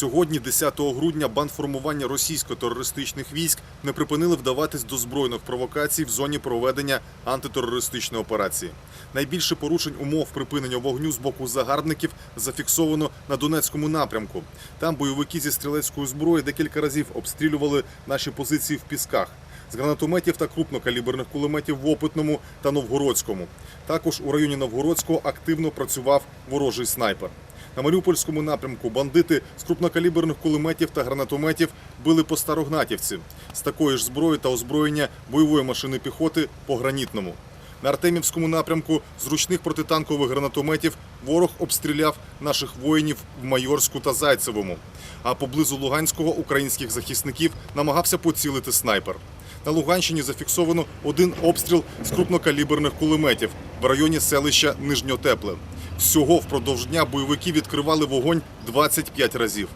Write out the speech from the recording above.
Сьогодні, 10 грудня, бандформування російсько-терористичних військ не припинили вдаватись до збройних провокацій в зоні проведення антитерористичної операції. Найбільше порушень умов припинення вогню з боку загарбників зафіксовано на Донецькому напрямку. Там бойовики зі стрілецької зброї декілька разів обстрілювали наші позиції в пісках з гранатометів та крупнокаліберних кулеметів в Опитному та Новгородському. Також у районі Новгородського активно працював ворожий снайпер. На Маріупольському напрямку бандити з крупнокаліберних кулеметів та гранатометів били по Старогнатівці з такої ж зброї та озброєння бойової машини піхоти по гранітному. На Артемівському напрямку з ручних протитанкових гранатометів ворог обстріляв наших воїнів в Майорську та Зайцевому. А поблизу Луганського українських захисників намагався поцілити снайпер. На Луганщині зафіксовано один обстріл з крупнокаліберних кулеметів в районі селища Нижньотепле. Всього впродовж дня бойовики відкривали вогонь 25 разів.